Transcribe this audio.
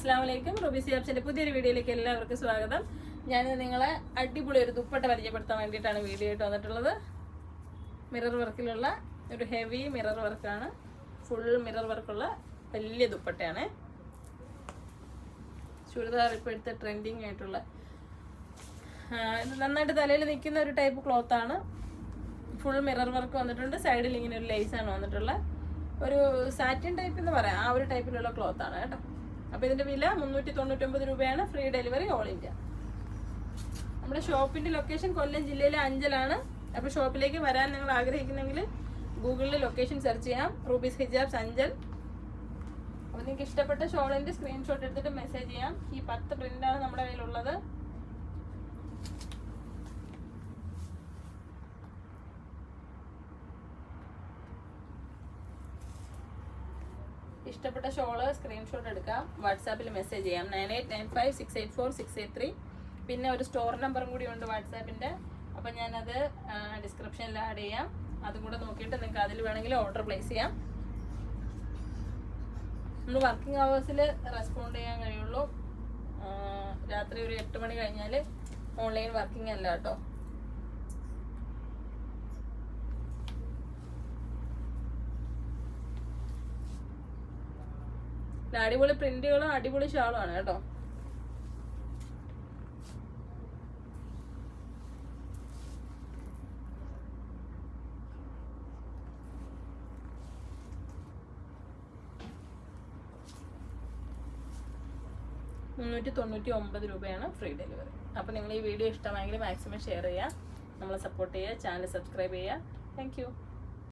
അസ്സാം വലൈക്കും റുബി സിയാബ്സിന്റെ പുതിയൊരു വീഡിയോയിലേക്ക് എല്ലാവർക്കും സ്വാഗതം. ഞാൻ നിങ്ങളെ അടിപൊളി ഒരു ദുപ്പട്ട പരിചയപ്പെടുത്താൻ വേണ്ടിയിട്ടാണ് വീഡിയോ ആയിട്ട് വന്നിട്ടുള്ളത്. മിറർ വർക്കിലുള്ള ഒരു ഹെവി മിറർ വർക്കാണ് ഫുൾ മിറർ വർക്കുള്ള വലിയ ദുപ്പട്ടയാണ്. ചുരിദാർ ഇപ്പോഴത്തെ ട്രെൻഡിങ് ആയിട്ടുള്ള നന്നായിട്ട് തലയിൽ നിൽക്കുന്ന ഒരു ടൈപ്പ് ക്ലോത്ത് ആണ്. ഫുൾ മിറർ വർക്ക് വന്നിട്ടുണ്ട്. സൈഡിൽ ഇങ്ങനെ ഒരു ലേസാണ് ആണ് വന്നിട്ടുള്ള ഒരു സാറ്റിൻ ടൈപ്പ് എന്ന് പറയാം. ആ ഒരു ടൈപ്പിലുള്ള ക്ലോത്ത് ആണ് കേട്ടോ. അപ്പോൾ ഇതിന്റെ വില മുന്നൂറ്റി തൊണ്ണൂറ്റൊമ്പത് രൂപയാണ് ഫ്രീ ഡെലിവറി ഓൾ ഇന്ത്യ. നമ്മുടെ ഷോപ്പിന്റെ ലൊക്കേഷൻ കൊല്ലം ജില്ലയിലെ അഞ്ചലാണ്. അപ്പോൾ ഷോപ്പിലേക്ക് വരാൻ നിങ്ങൾ ആഗ്രഹിക്കുന്നെങ്കിൽ ഗൂഗിളിൽ ലൊക്കേഷൻ സെർച്ച് ചെയ്യാം. Rubies Hijabs Anchal. അപ്പോൾ നിങ്ങൾക്ക് ഇഷ്ടപ്പെട്ട ഷോളിന്റെ സ്ക്രീൻഷോട്ട് എടുത്തിട്ട് മെസ്സേജ് ചെയ്യാം. ഈ പത്ത് പ്രിന്റാണ് നമ്മുടെ കയ്യിലുള്ളത്. ഇഷ്ടപ്പെട്ട ഷോൾ സ്ക്രീൻഷോട്ട് എടുക്കാം. വാട്സാപ്പിൽ മെസ്സേജ് ചെയ്യാം. Nine eight nine five six eight four six eight three. പിന്നെ ഒരു സ്റ്റോർ നമ്പറും കൂടി ഉണ്ട് വാട്സാപ്പിന്റെ അപ്പം ഞാനത് ഡിസ്ക്രിപ്ഷനിൽ ആഡ് ചെയ്യാം. അതും കൂടെ നോക്കിയിട്ട് നിങ്ങൾക്ക് അതിൽ വേണമെങ്കിൽ ഓർഡർ പ്ലേസ് ചെയ്യാം. നമ്മൾ വർക്കിംഗ് അവേഴ്സിൽ റെസ്പോണ്ട് ചെയ്യാൻ കഴിയുള്ളൂ. രാത്രി ഒരു എട്ട് മണി കഴിഞ്ഞാൽ ഓൺലൈൻ വർക്കിംഗ് അല്ല കേട്ടോ. അടിപൊളി പ്രിന്റുകളും അടിപൊളി ഷാളുമാണ് കേട്ടോ. മുന്നൂറ്റി തൊണ്ണൂറ്റി ഒമ്പത് രൂപയാണ് ഫ്രീ ഡെലിവറി. അപ്പോൾ നിങ്ങൾ ഈ വീഡിയോ ഇഷ്ടമായെങ്കിൽ മാക്സിമം ഷെയർ ചെയ്യുക. നമ്മളെ സപ്പോർട്ട് ചെയ്യുക ചാനൽ സബ്സ്ക്രൈബ് ചെയ്യുക. താങ്ക്